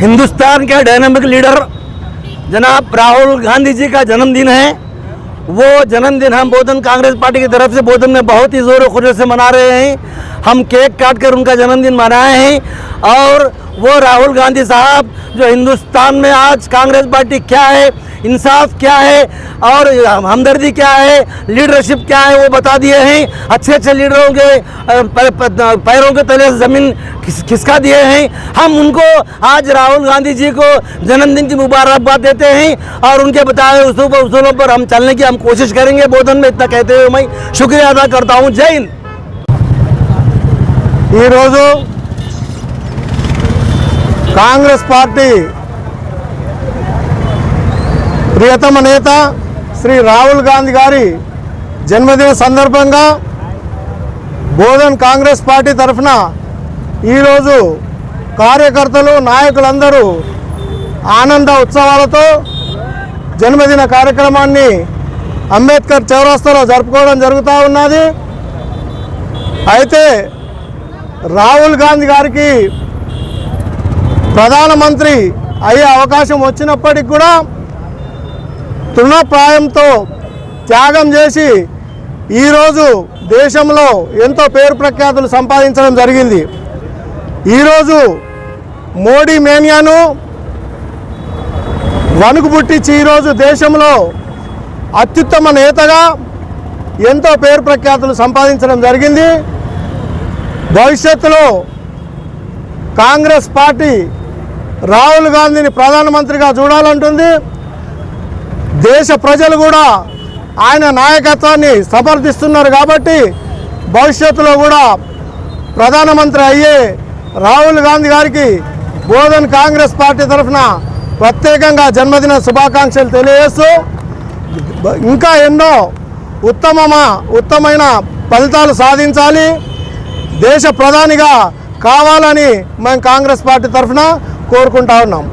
हिंदुस्तान के dynamic leader जनाब राहुल गांधी जी का जन्मदिन है। वो जन्मदिन हम बोधन कांग्रेस पार्टी की तरफ़ से बोधन में बहुत ही ज़ोर खुशी से मना रहे हैं। हम केक काट कर उनका जन्मदिन मनाए हैं और वो राहुल गांधी साहब जो हिंदुस्तान में आज कांग्रेस पार्टी क्या है इंसाफ क्या है और हमदर्दी क्या है लीडरशिप क्या है वो बता दिए हैं अच्छे अच्छे लीडरों के अ, प- प- पैरों के तले जमीन खिस, खिसका दिए हैं हम उनको आज राहुल गांधी जी को जन्मदिन की मुबारकबाद देते हैं और उनके बताए उसूलों पर उसूलों पर हम चलने की हम कोशिश करेंगे बोधन में इतना कहते हुए मैं शुक्रिया अदा करता हूँ जय हिंद ఈరోజు కాంగ్రెస్ పార్టీ ప్రియతమ నేత శ్రీ రాహుల్ గాంధీ గారి జన్మదిన సందర్భంగా బోధన్ కాంగ్రెస్ పార్టీ తరఫున ఈరోజు కార్యకర్తలు నాయకులందరూ ఆనంద ఉత్సవాలతో జన్మదిన కార్యక్రమాన్ని అంబేద్కర్ చౌరస్తాలో జరుపుకోవడం జరుగుతూ ఉన్నది. అయితే రాహుల్ గాంధీ గారికి ప్రధానమంత్రి అయ్యే అవకాశం వచ్చినప్పటికి కూడా తృణప్రాయంతో త్యాగం చేసి ఈరోజు దేశంలో ఎంతో పేరు ప్రఖ్యాతులు సంపాదించడం జరిగింది. ఈరోజు మోడీ మేనియాను వణుకు పుట్టించి ఈరోజు దేశంలో అత్యుత్తమ నేతగా ఎంతో పేరు ప్రఖ్యాతులు సంపాదించడం జరిగింది. భవిష్యత్తులో కాంగ్రెస్ పార్టీ రాహుల్ గాంధీని ప్రధానమంత్రిగా చూడాలంటుంది. దేశ ప్రజలు కూడా ఆయన నాయకత్వాన్ని సమర్థిస్తున్నారు కాబట్టి భవిష్యత్తులో కూడా ప్రధానమంత్రి అయ్యే రాహుల్ గాంధీ గారికి బోధన్ కాంగ్రెస్ పార్టీ తరఫున ప్రత్యేకంగా జన్మదిన శుభాకాంక్షలు తెలియజేస్తూ ఇంకా ఎన్నో ఉత్తమమా ఉత్తమైన ఫలితాలు సాధించాలి. దేశ ప్రధానిగా కావాలని మేము కాంగ్రెస్ పార్టీ తరఫున కోరుకుంటా ఉన్నాం.